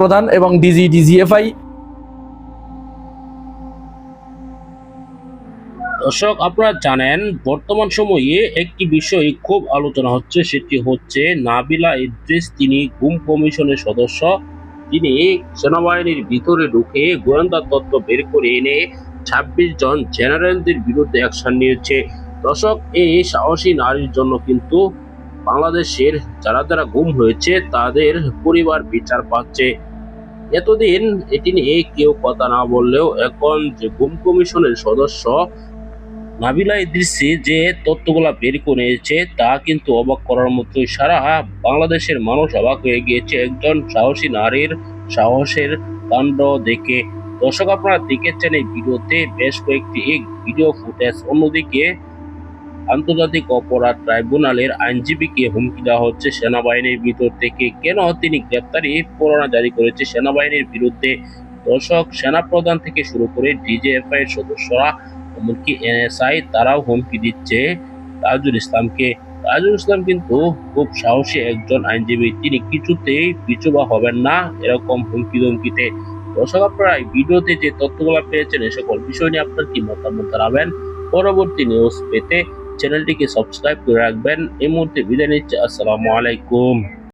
প্রধান এবং DG, DGFI. দর্শক, আপনারা জানেন, বর্তমান সময়ে একটি বিষয় খুব আলোচনা হচ্ছে, সেটি হচ্ছে নাবিলা ইদ্রিস তিনি গুম কমিশনের সদস্য। তিনি সেনাবাহিনীর ভিতরে ঢুকে গোয়েন্দা তত্ত্ব বের করে এনে ছাব্বিশ জন জেনারেলদের বিরুদ্ধে অ্যাকশন নিয়েছে। দর্শক, এই সাহসী নারীর জন্য কিন্তু বাংলাদেশের যারা যারা গুম হয়েছে, তাদের পরিবার বিচার পাচ্ছে। এতদিন এটি নিয়ে কেউ কথা না বললেও এখন যে গুম কমিশনের সদস্য নাবিলা ইদ্রিসি যে তথ্যগুলা বের করে এনেছে তা কিন্তু অবাক করার মতোই সারা। বাংলাদেশের মানুষ অবাক হয়ে গিয়েছে। একজন সাহসী নারীর সাহসের কাণ্ড দেখে। দর্শক, আপনারা দেখেছেন এই ভিডিওতে বেশ কয়েকটি ভিডিও ফুটেজ। অন্যদিকে আন্তর্জাতিক অপরাধ ট্রাইব্যুনালের আইনজীবীকে হুমকি দেওয়া হচ্ছে। সেনাবাহিনীর ভিতর থেকে কেন তিনি গ্রেপ্তারি পরোয়ানা জারি করেছে? সেনাবাহিনীর বিরুদ্ধে দর্শক, সেনাপ্রধান থেকে শুরু করে ডিজিএফআই এর সদস্যরা, এমনকি এনএসআই তারাও হুমকি দিচ্ছে। তাজুল ইসলামকে, তাজুল ইসলাম কিন্তু খুব সাহসী একজন আইনজীবী। তিনি কিছুতেই পিছুবা হবেন না এরকম হুমকি ধমকিতে দর্শক, আপনারা এই ভিডিওতে যে তথ্যগুলো পেয়েছেন, এ সকল বিষয় নিয়ে আপনার কি মতামত জানাবেন? পরবর্তী নিউজ পেতে চ্যানেলটিকে সাবস্ক্রাইব করে রাখবেন। এই মুহূর্তে বিদায় নিচ্ছে। আসসালামু আলাইকুম।